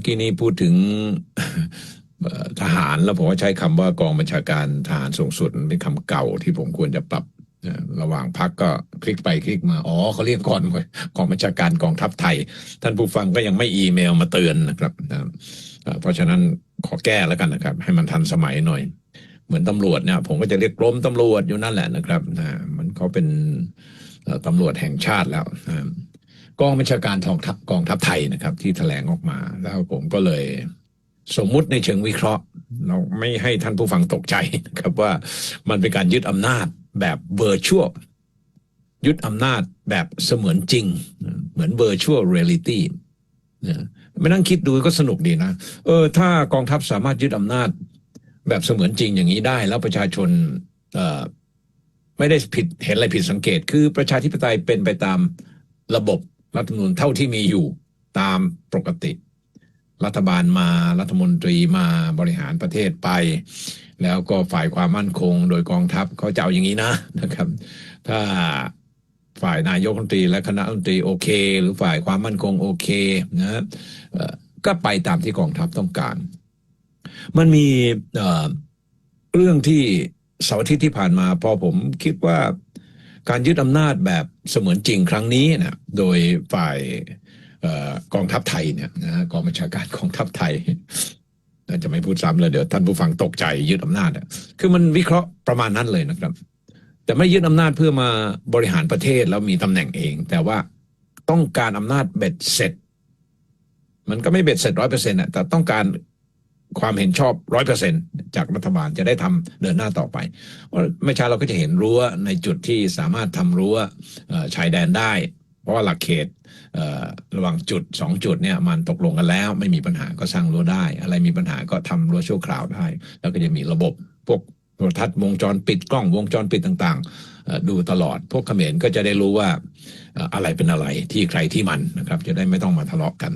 มื่อกี้นี้พูดถึงทหารแล้วผมว่าใช้คำว่ากองบัญชาการทหารสูงสุดเป็นคำเก่าที่ผมควรจะปรับระหว่างพักก็คลิกไปคลิกมา อ๋อเขาเรียกก่อนกองบัญชาการกองทัพไทย ท่านผู้ฟังก็ยังไม่อีเมลมาเตือนนะครับนะเพราะฉะนั้นขอแก้แล้วกันนะครับ ให้มันทันสมัยหน่อย เหมือนตำรวจเนี่ยผมก็จะเรียกกรมตำรวจอยู่นั่นแหละนะครับนะมันเขาเป็นตำรวจแห่งชาติแล้วนะ กองบัญชาการทองทัพกองทัพไทยนะครับ ที่แถลงออกมา แล้วผมก็เลยสมมุติในเชิงวิเคราะห์ เราไม่ให้ท่านผู้ฟังตกใจนะครับว่ามันเป็นการยึดอำนาจแบบเวอร์ชวลยึดอำนาจแบบเสมือนจริง เหมือนเวอร์ชวลเรียลิตี้ไม่นั่งคิดดูก็สนุกดีนะ เออ ถ้ากองทัพสามารถยึดอำนาจ แบบเสมือนจริงอย่างนี้ได้ แล้วประชาชนเอ่อไม่ได้ผิดเห็นอะไรผิดสังเกต คือประชาธิปไตยเป็นไปตามระบบ รัฐธรรมนูญเท่าที่มีอยู่ตามปกติ รัฐบาลมารัฐมนตรีมาบริหารประเทศไป แล้วก็ฝ่ายความมั่นคงโดยกองทัพเขาจะเอาอย่างนี้นะนะครับ ถ้าฝ่ายนายกรัฐมนตรีและคณะรัฐมนตรีโอเค หรือฝ่ายความมั่นคงโอเคนะก็ไปตามที่กองทัพต้องการ มันมีเเรื่องที่เสาร์อาทิตย์ที่ผ่านมา พอผมคิดว่า การยึดอำนาจแบบเสมือนจริงครั้งนี้นะโดยฝ่ายออกองทัพไทยเนี่ยนะฮะกองบัญชาการกองทัพไทยจะไม่พูดซ้ำเลยเดี๋ยวท่านผู้ฟังตกใจยึดอำนาจคือมันวิเคราะห์ประมาณนั้นเลยนะครับ แต่ไม่ยึดอำนาจเพื่อมาบริหารประเทศแล้วมีตำแหน่งเอง แต่ว่าต้องการอำนาจเบ็ดเสร็จ มันก็ไม่เบ็ดเสร็จร้อยเปอร์เซ็นต์แต่ต้องการ ความเห็นชอบร้อยเปอร์เซ็นจากรัฐบาลจะได้ทำเดินหน้าต่อไปว่าไม่ช้าเราก็จะเห็นรั้วในจุดที่สามารถทำรั้วชายแดนได้ เพราะว่าหลักเขตระหว่างจุดสองจุดเนี่ยมันตกลงกันแล้ว ไม่มีปัญหาก็สร้างรั้วได้ อะไรมีปัญหาก็ทำรั้วชั่วคราวได้ แล้วก็จะมีระบบพวกโทรทัศน์วงจรปิดกล้องวงจรปิดต่างๆ ดูตลอด พวกเขมรก็จะได้รู้ว่าอะไรเป็นอะไรที่ใครที่มันนะครับ จะได้ไม่ต้องมาทะเลาะกัน